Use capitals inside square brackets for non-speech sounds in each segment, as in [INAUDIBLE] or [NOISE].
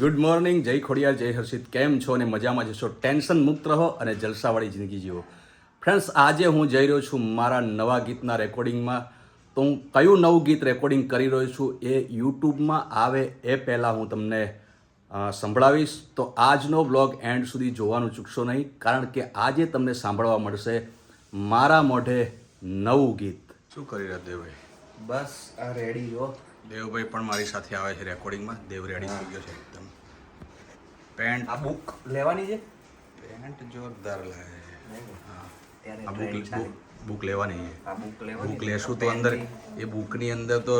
Good morning જય ખોડિયાર જય હર્ષિત. કેમ છો અને મજામાં જશો ટેન્શન મુક્ત રહો અને જલસાવાળી જિંદગી જીવો. ફ્રેન્ડ્સ આજે હું જઈ રહ્યો છું મારા નવા ગીતના રેકોર્ડિંગમાં. તો હું કયું નવું ગીત રેકોર્ડિંગ કરી રહ્યો છું એ યુટ્યુબમાં આવે એ પહેલાં હું તમને સંભળાવીશ. તો આજનો બ્લોગ એન્ડ સુધી જોવાનું ચૂકશો નહીં કારણ કે આજે તમને સાંભળવા મળશે મારા મોઢે નવું ગીત. શું કરી રહ્યા દેવભાઈ? બસ આ રેડી જો દેવભાઈ પણ મારી સાથે આવે છે રેકોર્ડિંગમાં. દેવ રેડી થઈ ગયો છે એકદમ. પેન્ટ. આ બુક લેવાની છે? પેન્ટ જોરદાર લાગે આ બુક બુક લેવાની છે. આ બુક લેવાની બુક લેશું તો અંદર એ બુકની અંદર તો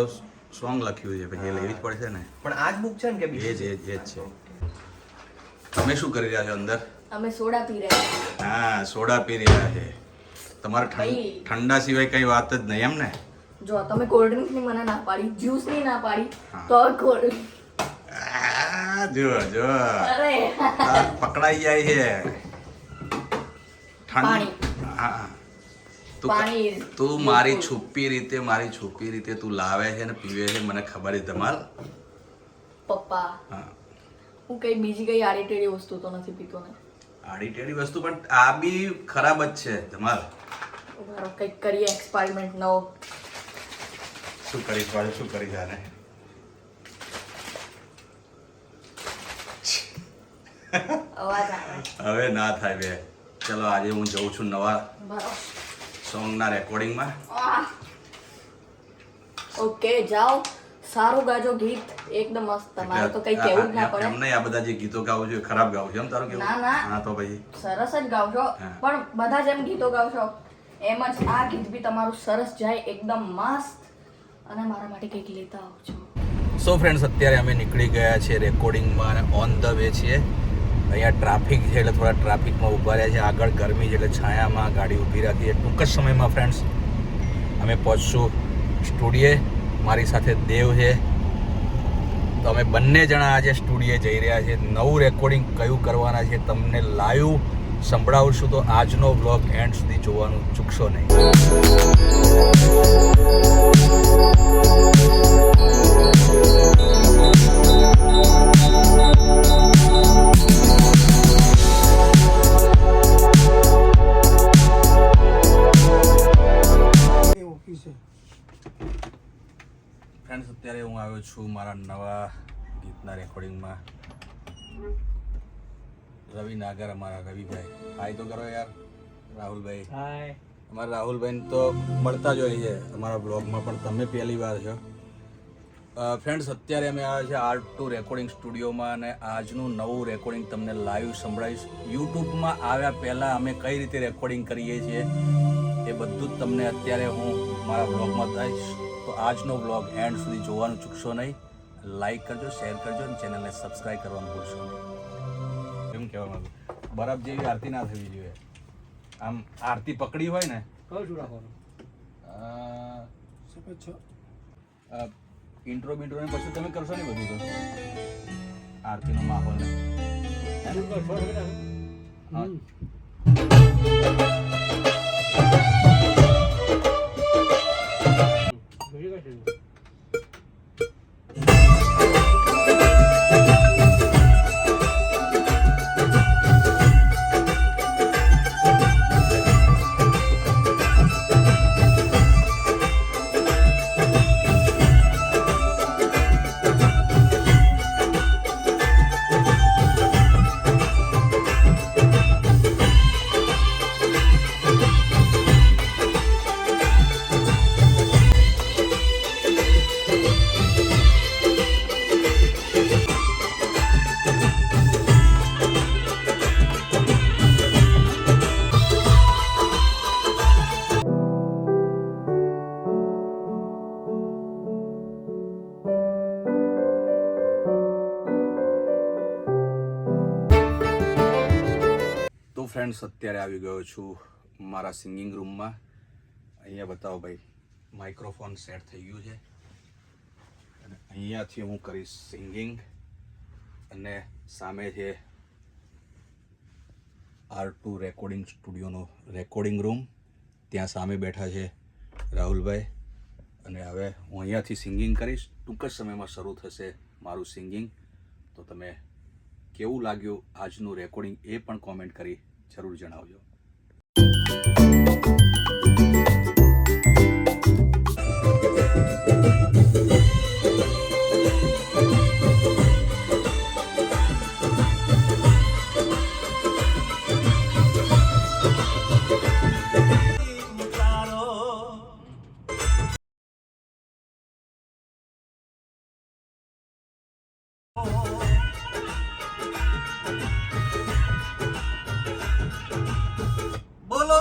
સોંગ લખ્યું છે પછી લેવી જ પડશે ને. પણ આ જ બુક છે ને કે બીજી એ જ એ જ છે. તમે શું કરી રહ્યા છો અંદર? અમે સોડા પી રહ્યા છીએ. હા સોડા પી રહ્યા છે. તમારે ઠંડા સિવાય કઈ વાત જ નહીં એમ ને? જો તમે કોલ્ડ ડ્રિંકની મને ના પાડી જ્યુસની ના પાડી તો કોલ્ડ આ, જો જો પકડાઈ જાય છે. ઠંડ? હા તું મારી છુપી રીતે મારી છુપી રીતે તું લાવે છે ને પીવે છે મને ખબર છે તમાર પપ્પા. હા. કઈ બીજી કઈ આડી ટેડી વસ્તુ તો નથી પીતો ને. આડી ટેડી વસ્તુ પણ આ બી ખરાબ જ છે તમાર કંઈક કરીએ એક્સપેરિમેન્ટ નવો. શું કરીશ શું કરીશ આને અવાજ આવે હવે ના થાય બે. ચલો આજે હું જઉં છું નવા સોંગના રેકોર્ડિંગમાં. ઓકે જાઓ. સારું ગાજો ગીત. એકદમ મસ્ત. તમારે તો કઈ કેવું જ ના એમ નહીં આ બધા જે ગીતો ગાવ છો ખરાબ ગાવ છો એમ તારું કેવું? ના, ના. હા તો ભાઈ સરસ જ ગાવ છો. પણ બધા જેમ ગીતો ગાવ છો એમ જ આ ગીત બી તમારું સરસ જાય એકદમ મસ્ત. અને મારા માટે કંઈક લેતા આવજો. સો ફ્રેન્ડ્સ અત્યારે અમે નીકળી ગયા છીએ રેકોર્ડિંગમાં અને ઓન ધ વે છીએ. અહીંયા ટ્રાફિક છે એટલે થોડા ટ્રાફિકમાં ઊભા રહ્યા છે. આગળ ગરમી છે એટલે છાયામાં ગાડી ઊભી રાખી. છે ટૂંક જ સમયમાં ફ્રેન્ડ્સ અમે પહોંચશું સ્ટુડિયે. મારી સાથે દેવ છે. તો અમે બંને જણા આજે સ્ટુડિયે જઈ રહ્યા છીએ. નવું રેકોર્ડિંગ કયું કરવાના છે તમને લાઈવ સંભળાવશું. તો આજનો બ્લોગ એન્ડ સુધી જોવાનું ચૂકશો નહીં. હું આવ્યો છું મારા નવા ગીતના રેકોર્ડિંગમાં રવિ નાગર અમારા રવિભાઈ. હાય તો કરો યાર રાહુલભાઈ. હાય અમારા રાહુલભાઈ તો મળતા જ હોય છે. અમારા બ્લોગમાં પણ તમે પહેલી વાર છો. ફ્રેન્ડ્સ અત્યારે અમે આવ્યા છે આર્ટ ટુ રેકોર્ડિંગ સ્ટુડિયોમાં અને આજનું નવું રેકોર્ડિંગ તમને લાઈવ સંભળાવીશ. યુટ્યુબમાં આવ્યા પહેલાં અમે કઈ રીતે રેકોર્ડિંગ કરીએ છીએ એ બધું જ તમને અત્યારે હું મારા બ્લોગમાં કહીશ. તો આજનો બ્લોગ એન્ડ સુધી જોવાનું ચૂકશો નહીં. લાઈક કરજો શેર કરજો અને ચેનલને સબસ્ક્રાઈબ કરવાનું ભૂલશો નહીં. એમ કહેવા માંગુ? બરફ જેવી આરતી ના થવી જોઈએ. આમ આરતી પકડી હોય ને કયું શું રાખવાનું? ઇન્ટ્રો બિન્ટ્રો ને પછી તમે કરશો ને બધું તો? આરતીનો માહોલ ને? ફ્રેન્ડ્સ અત્યારે આવી ગયો છું મારા સિંગિંગ રૂમમાં અહીંયા બતાવો ભાઈ માઇક્રોફોન સેટ થઈ ગયું છે. અને અહીંયાથી હું કરીશ સિંગિંગ અને સામે છે આર ટુ રેકોર્ડિંગ સ્ટુડિયોનો રેકોર્ડિંગ રૂમ ત્યાં સામે બેઠા છે રાહુલભાઈ. અને હવે હું અહીંયાથી સિંગિંગ કરીશ. ટૂંક જ સમયમાં શરૂ થશે મારું સિંગિંગ તો તમે કેવું લાગ્યું આજનું રેકોર્ડિંગ એ પણ કોમેન્ટ કરી જરૂર જણાવજો.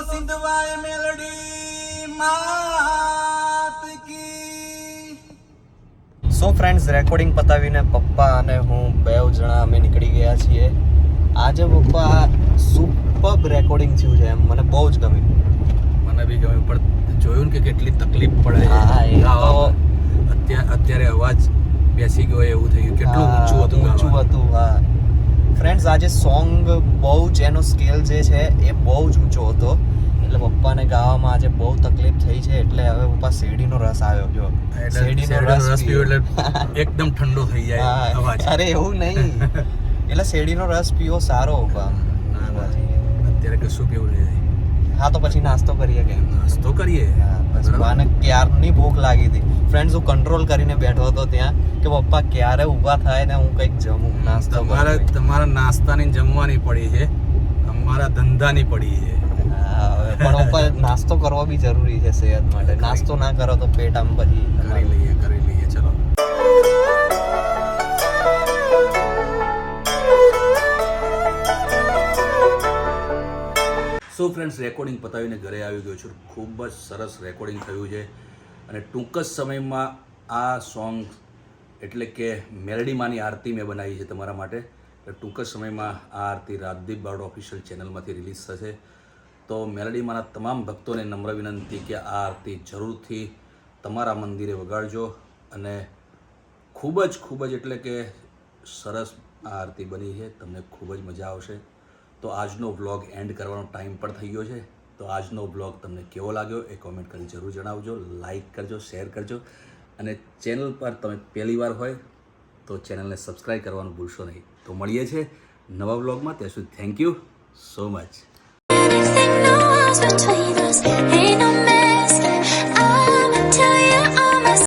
સિંધવાય મેલડી માત કી. સો ફ્રેન્ડ્સ રેકોર્ડિંગ પતાવીને પપ્પા અને હું બે જણા અમે નીકળી ગયા છીએ. આજે પપ્પા સુપર રેકોર્ડિંગ થયું છે એમ. મને બહુ જ ગમ્યું. મને બી ગમ્યું પણ જોયું ને કે કેટલી તકલીફ પડે. અત્યારે અત્યારે અવાજ બેસી ગયો એવું થઈ ગયું. કેટલું ઊંચું હતું ઊંચું હતું હા. ફ્રેન્ડ્સ આજે સોંગ બહુ જ એનો સ્કેલ જે છે એ બહુ જ ઊંચો હતો. એટલે પપ્પાને ગાવામાં આજે બહુ તકલીફ થઈ છે એટલે હવે પપ્પા શેરડીનો રસ આવ્યો. જો શેરડીનો રસ પીવો. એટલે એકદમ ઠંડો થઈ જાય અરે એવું નહીં. [LAUGHS] એટલે શેરડીનો રસ પીવો સારો પપ્પા. અત્યારે કશું પીવું નહીં હા તો પછી નાસ્તો કરીએ કે? નાસ્તો કરીએ? હા, બસ. બરાબર. ક્યારની ભૂખ લાગી હતી? ફ્રેન્ડ્સ હું કંટ્રોલ કરીને બેઠો હતો ત્યાં કે પપ્પા ક્યારે ઊભા થાય ને હું કંઈક જમું? નાસ્તો તમારે તમારા નાસ્તાની જમવાની પડી છે. અમારા ધંધાની પડી છે. હા, હવે. પણ પપ્પા નાસ્તો કરવો બી જરૂરી છે સેહત માટે. નાસ્તો ના કરો તો પેટ આમ પછી કરી લઈએ કરી લઈએ સો ફ્રેન્ડ્સ રેકોર્ડિંગ પતાવીને ઘરે આવી ગયો છું. ખૂબ જ સરસ રેકોર્ડિંગ થયું છે. અને ટૂંક જ સમયમાં આ સોંગ એટલે કે મેલડીમાંની આરતી મેં બનાવી છે તમારા માટે. એટલે ટૂંક જ સમયમાં આ આરતી રાજદીપ બારોડ ઓફિશિયલ ચેનલમાંથી રિલીઝ થશે. તો મેલડીમાંના તમામ ભક્તોને નમ્ર વિનંતી કે આ આરતી જરૂરથી તમારા મંદિરે વગાડજો. અને ખૂબ જ ખૂબ જ એટલે કે સરસ આ આરતી બની છે. તમને ખૂબ જ મજા આવશે. તો આજનો વ્લોગ એન્ડ કરવાનો ટાઈમ પણ થઈ ગયો છે. તો આજનો વ્લોગ તમને કેવો લાગ્યો એ કોમેન્ટ કરી જરૂર જણાવજો. લાઇક કરજો શેર કરજો. અને ચેનલ પર તમે પહેલી વાર હોય તો ચેનલને સબસ્ક્રાઈબ કરવાનું ભૂલશો નહીં. તો મળીએ છીએ નવા વ્લોગમાં ત્યાં સુધી થેન્ક યુ સો મચ